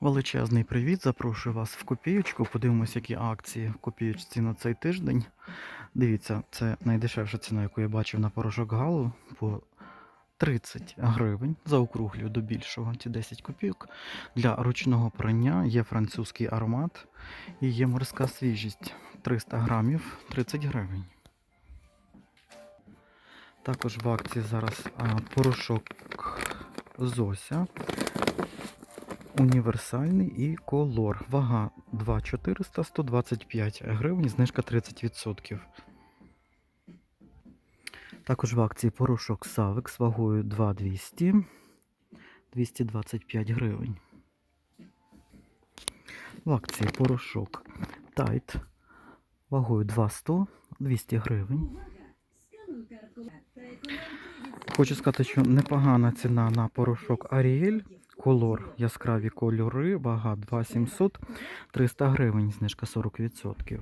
Величезний привіт! Запрошую вас в копієчку. Подивимось, які акції в копієчці на цей тиждень. Дивіться, це найдешевша ціна, яку я бачив на порошок Галу по 30 гривень. Заокруглюю до більшого, ці 10 копійок. Для ручного прання є французький аромат і є морська свіжість 300 грамів 30 гривень. Також в акції зараз порошок Зося універсальний і колор. Вага 2400 125 гривень, знижка 30%. Також в акції порошок Савекс вагою 2200 225 гривень. В акції порошок Тайт вагою 200 200 гривень. Хочу сказати, що непогана ціна на порошок Аріель. Колор яскраві кольори, вага 2700, 300 гривень, знижка 40%.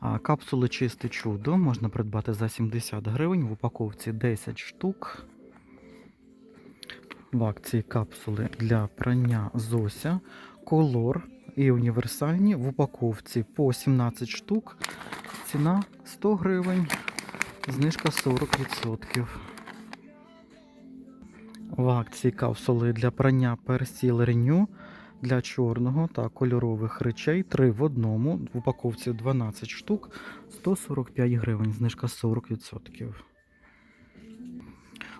А капсули чисте чудо можна придбати за 70 гривень, в упаковці 10 штук. В акції капсули для прання Зося, колор і універсальні в упаковці по 17 штук. Ціна 100 гривень, знижка 40%. В акції капсули для прання Persil Renew для чорного та кольорових речей 3 в одному. В упаковці 12 штук 145 гривень, знижка 40%.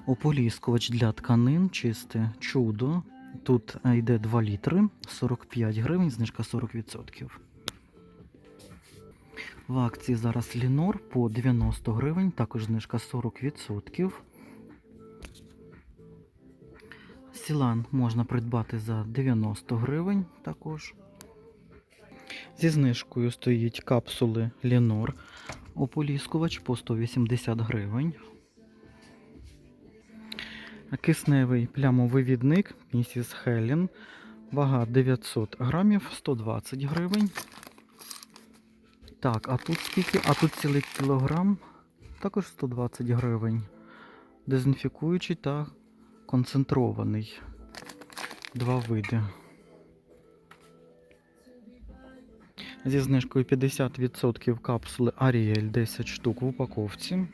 Ополіскувач для тканин чисте чудо. Тут е, йде 2 літри, 45 гривень, знижка 40%. В акції зараз Лінор по 90 гривень, також знижка 40%. Сілан можна придбати за 90 гривень також. Зі знижкою стоїть капсули Lenor ополіскувач по 180 гривень. Кисневий плямовивідник Mrs. Helen. Вага 900 грамів 120 гривень. Так, а тут скільки? А тут цілий кілограм, також 120 гривень. Дезінфікуючий та концентрований. Два види. Зі знижкою 50% капсули Ariel 10 штук в упаковці.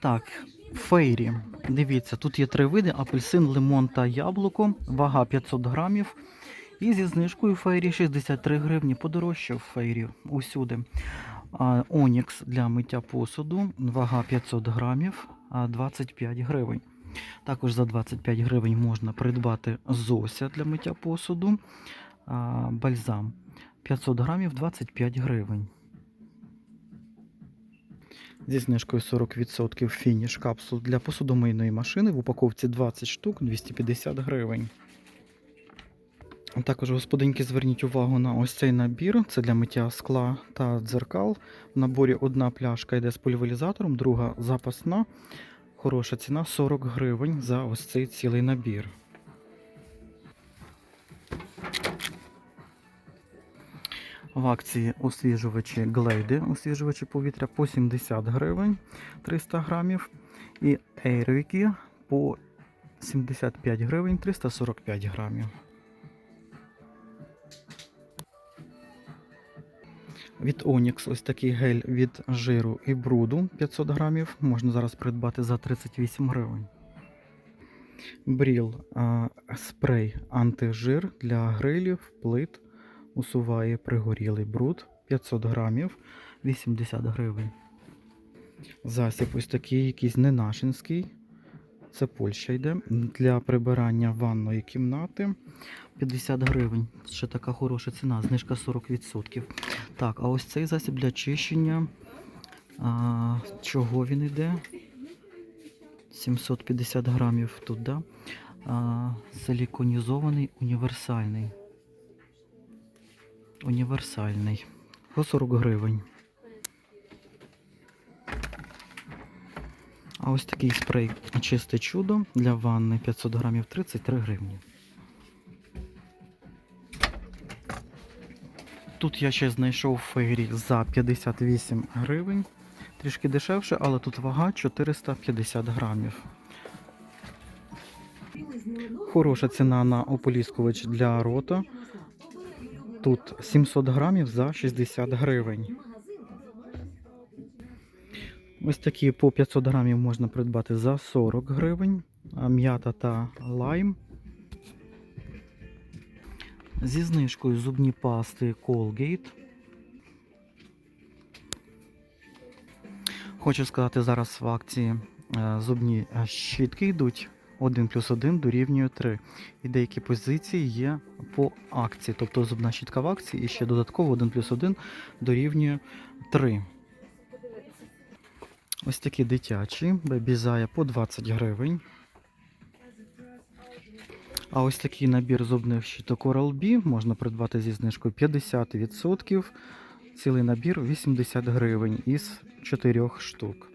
Так, фейрі. Дивіться, тут є три види: апельсин, лимон та яблуко. Вага 500 грамів. І зі знижкою фейрі 63 гривні. Подорожчав фейрі усюди. Онікс для миття посуду, вага 500 грамів, 25 гривень. Також за 25 гривень можна придбати Зося для миття посуду, бальзам 500 грамів 25 гривень. Зі знижкою 40% фініш капсул для посудомийної машини в упаковці 20 штук 250 гривень. Також, господинки, зверніть увагу на ось цей набір. Це для миття скла та дзеркал. В наборі одна пляшка йде з пульверизатором, друга запасна. Хороша ціна 40 гривень за ось цей цілий набір. В акції освіжувачі глейди, освіжувачі повітря по 70 гривень 300 грамів. І ейрвіки по 75 гривень 345 грамів. Від Onyx ось такий гель від жиру і бруду 500 грамів. Можна зараз придбати за 38 гривень. Бріл а, спрей антижир для грилів, плит. Усуває пригорілий бруд 500 грамів 80 гривень. Засіб ось такий якийсь ненашинський. Це Польща йде. Для прибирання ванної кімнати 50 гривень. Ще така хороша ціна, знижка 40%. Так, а ось цей засіб для чищення. А, чого він йде? 750 грамів тут, да? А, силіконізований універсальний. Універсальний. По 40 гривень. А ось такий спрей чисте чудо для ванни 500 грамів 33 гривні. Тут я ще знайшов фейрі за 58 гривень. Трішки дешевше, але тут вага 450 грамів. Хороша ціна на ополіскувач для рота. Тут 700 грамів за 60 гривень. Ось такі по 500 грамів можна придбати за 40 гривень. М'ята та лайм. Зі знижкою зубні пасти Colgate. Хочу сказати, зараз в акції е, зубні е, щітки йдуть 1 плюс 1 дорівнює 3. І деякі позиції є по акції. Тобто зубна щітка в акції і ще додатково 1 плюс 1 дорівнює 3. Ось такі дитячі, бебізая по 20 гривень. А ось такий набір зубних щиток Oral-B можна придбати зі знижкою 50%. Цілий набір 80 гривень із 4 штук.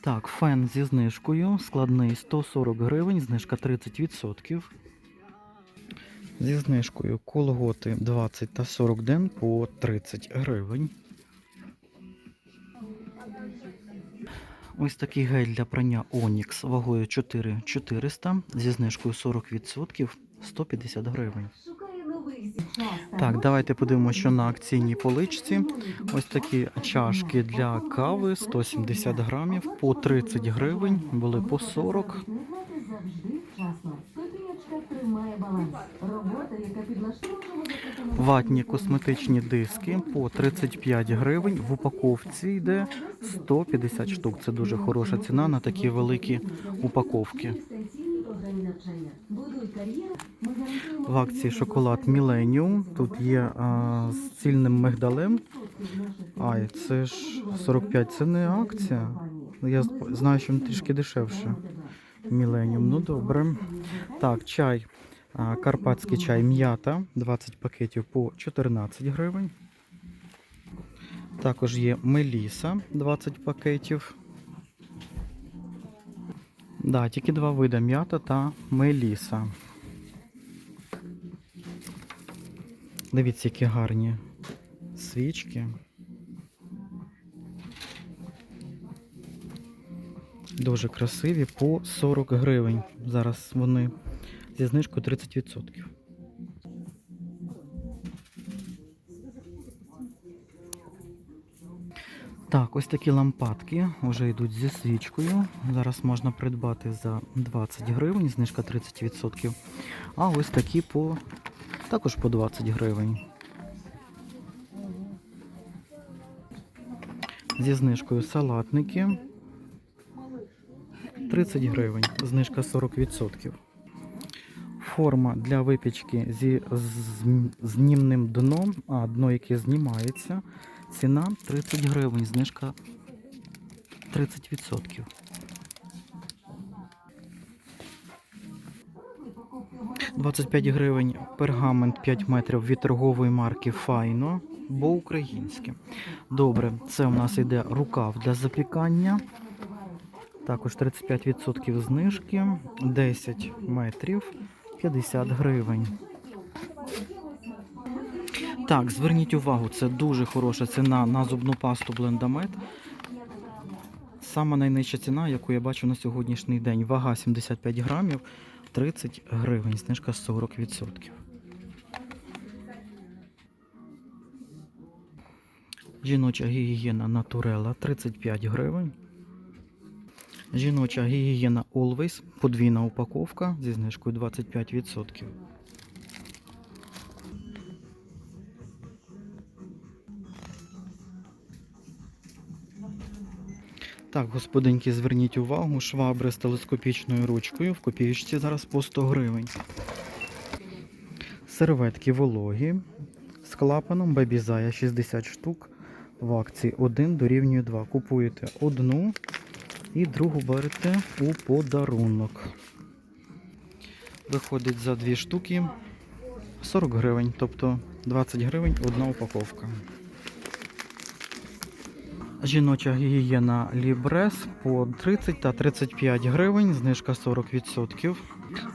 Так, фен зі знижкою. Складний 140 гривень, знижка 30%. Зі знижкою колготи 20 та 40 ден по 30 гривень. Ось такий гель для прання Onyx вагою 4400 зі знижкою 40% 150 гривень. Так, давайте подивимося, що на акційній поличці. Ось такі чашки для кави 170 грамів по 30 гривень, були по 40. Ватні косметичні диски по 35 гривень. В упаковці йде 150 штук. Це дуже хороша ціна на такі великі упаковки. В акції шоколад Millennium. Тут є а, з цільним мигдалем. Ай, це ж 45, це не акція. Я знаю, що він трішки дешевше. Millennium, ну добре. Так, чай. Карпатський чай м'ята, 20 пакетів по 14 гривень. Також є Меліса, 20 пакетів. Да, тільки два види м'ята та меліса. Дивіться, які гарні свічки. Дуже красиві по 40 гривень. Зараз вони зі знижкою 30%. Так, ось такі лампадки вже йдуть зі свічкою. Зараз можна придбати за 20 гривень, знижка 30%. А ось такі по також по 20 гривень. Зі знижкою салатники 30 гривень, знижка 40%. Форма для випічки зі знімним дном, а дно, яке знімається. Ціна 30 гривень, знижка 30%. «25 гривень пергамент 5 метрів від торгової марки Файно, бо українське. Добре, це у нас йде рукав для запікання. Також 35% знижки, 10 метрів, 50 гривень. Так, зверніть увагу, це дуже хороша ціна на зубну пасту Блендамет. Сама найнижча ціна, яку я бачу на сьогоднішній день. Вага 75 грамів, 30 гривень, знижка 40%. Жіноча гігієна Натурела 35 гривень. Жіноча гігієна Always, подвійна упаковка зі знижкою 25%. Так, господинки, зверніть увагу, швабри з телескопічною ручкою в копієчці зараз по 100 гривень. Серветки вологі з клапаном Бебізая 60 штук. В акції 1 дорівнює 2. Купуєте одну і другу берете у подарунок. Виходить за дві штуки 40 гривень, тобто 20 гривень одна упаковка. Жіноча гігієна Лібрес по 30 та 35 гривень, знижка 40%.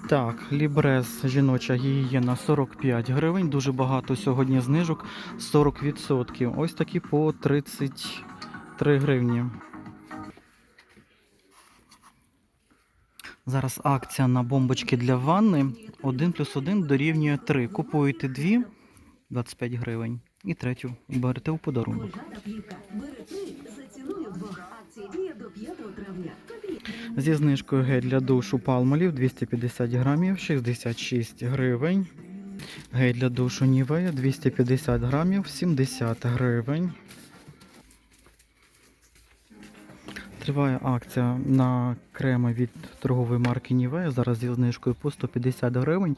Так, Лібрес жіноча гігієна 45 гривень. Дуже багато сьогодні знижок 40%. Ось такі по 33 гривні. Зараз акція на бомбочки для ванни 1 плюс 1 дорівнює 3. Купуєте дві 25 гривень і третю берете у подарунок. Бери три за ціною двох. Акція діє до 5 травня. Зі знижкою гель для душу палмолів 250 грамів 66 гривень. Гель для душу Нівея 250 грамів 70 гривень. Триває акція на креми від торгової марки Нівея. Зараз зі знижкою по 150 гривень.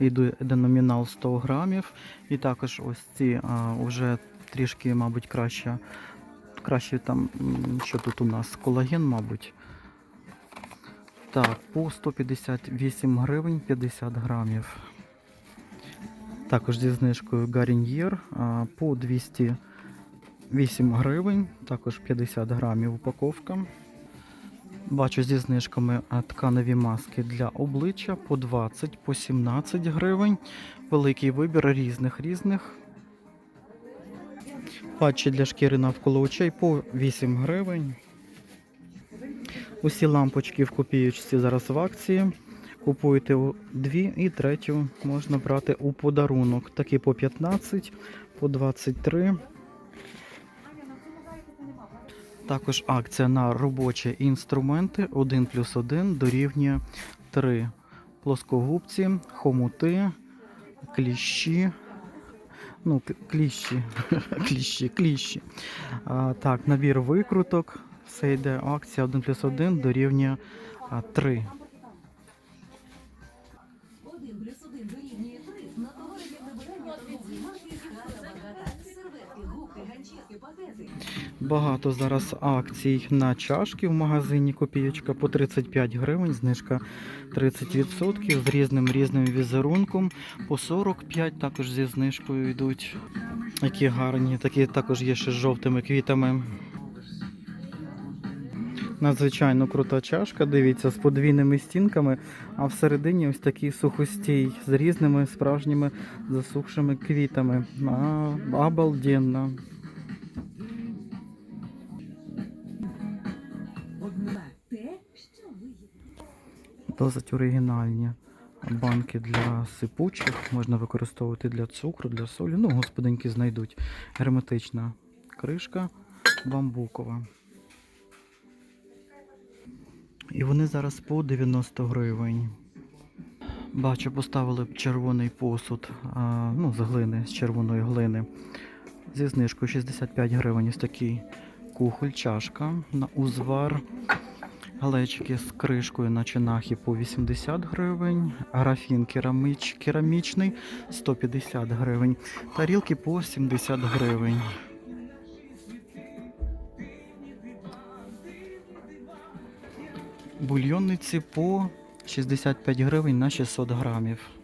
Йде номінал 100 грамів. І також ось ці а, вже трішки, мабуть, краще. Краще там, що тут у нас, колаген, мабуть. Так, по 158 гривень 50 грамів. Також зі знижкою Гаріньєр по 208 гривень, також 50 грамів упаковка. Бачу зі знижками а, тканеві маски для обличчя по 20, по 17 гривень. Великий вибір різних різних. Патчі для шкіри навколо очей по 8 гривень. Усі лампочки в копієчці зараз в акції. Купуєте дві і третю можна брати у подарунок. Такі по 15, по 23. Також акція на робочі інструменти 1 плюс 1 дорівнює 3. Плоскогубці, хомути, кліщі. Ну, кліщі, кліщі, кліщі. А, так, набір викруток. Все йде акція 1 плюс 1 дорівнює 3. Багато зараз акцій на чашки в магазині Копієчка по 35 гривень, знижка 30% з різним різним візерунком. По 45 також зі знижкою йдуть. Які гарні, такі також є ще з жовтими квітами. Надзвичайно крута чашка, дивіться, з подвійними стінками, а всередині ось такий сухостій з різними справжніми засухшими квітами. А, обалденно. Досить оригінальні банки для сипучих. Можна використовувати для цукру, для солі. Ну, господинки знайдуть. Герметична кришка бамбукова. І вони зараз по 90 гривень. Бачу, поставили червоний посуд, а, ну, з глини, з червоної глини. Зі знижкою 65 гривень. Ось такий кухоль, чашка на узвар. Галечки з кришкою на чинахі по 80 гривень, графін кераміч, керамічний 150 гривень, тарілки по 70 гривень. Бульйонниці по 65 гривень на 600 грамів.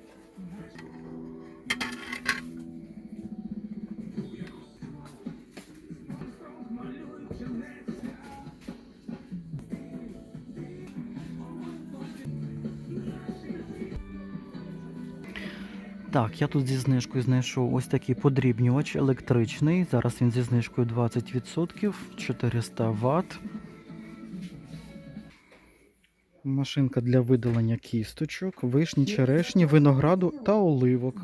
Так, я тут зі знижкою знайшов ось такий подрібнювач електричний. Зараз він зі знижкою 20%, 400 Вт. Машинка для видалення кісточок, вишні, черешні, винограду та оливок.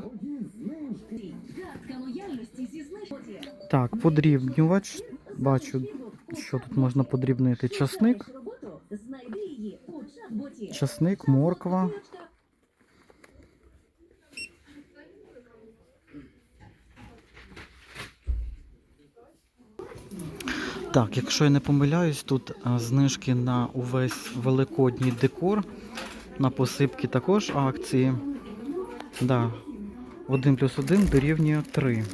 Так, подрібнювач. Бачу, що тут можна подрібнити. Часник, часник, морква. Так, якщо я не помиляюсь, тут знижки на увесь великодній декор. На посипки також акції. Да. 1 плюс 1 дорівнює 3.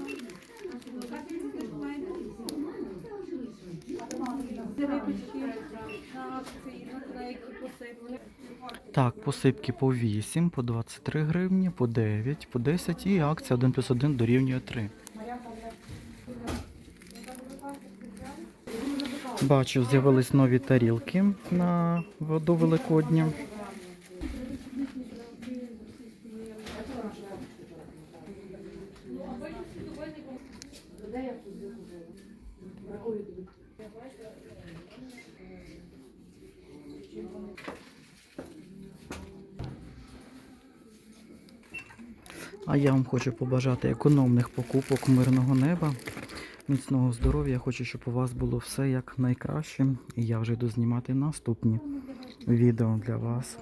Так, посипки по 8, по 23 гривні, по 9, по 10 і акція 1 плюс 1 дорівнює 3. Бачу, з'явились нові тарілки на воду Великодня. А я вам хочу побажати економних покупок мирного неба міцного здоров'я. Хочу, щоб у вас було все як найкраще. І я вже йду знімати наступні відео для вас.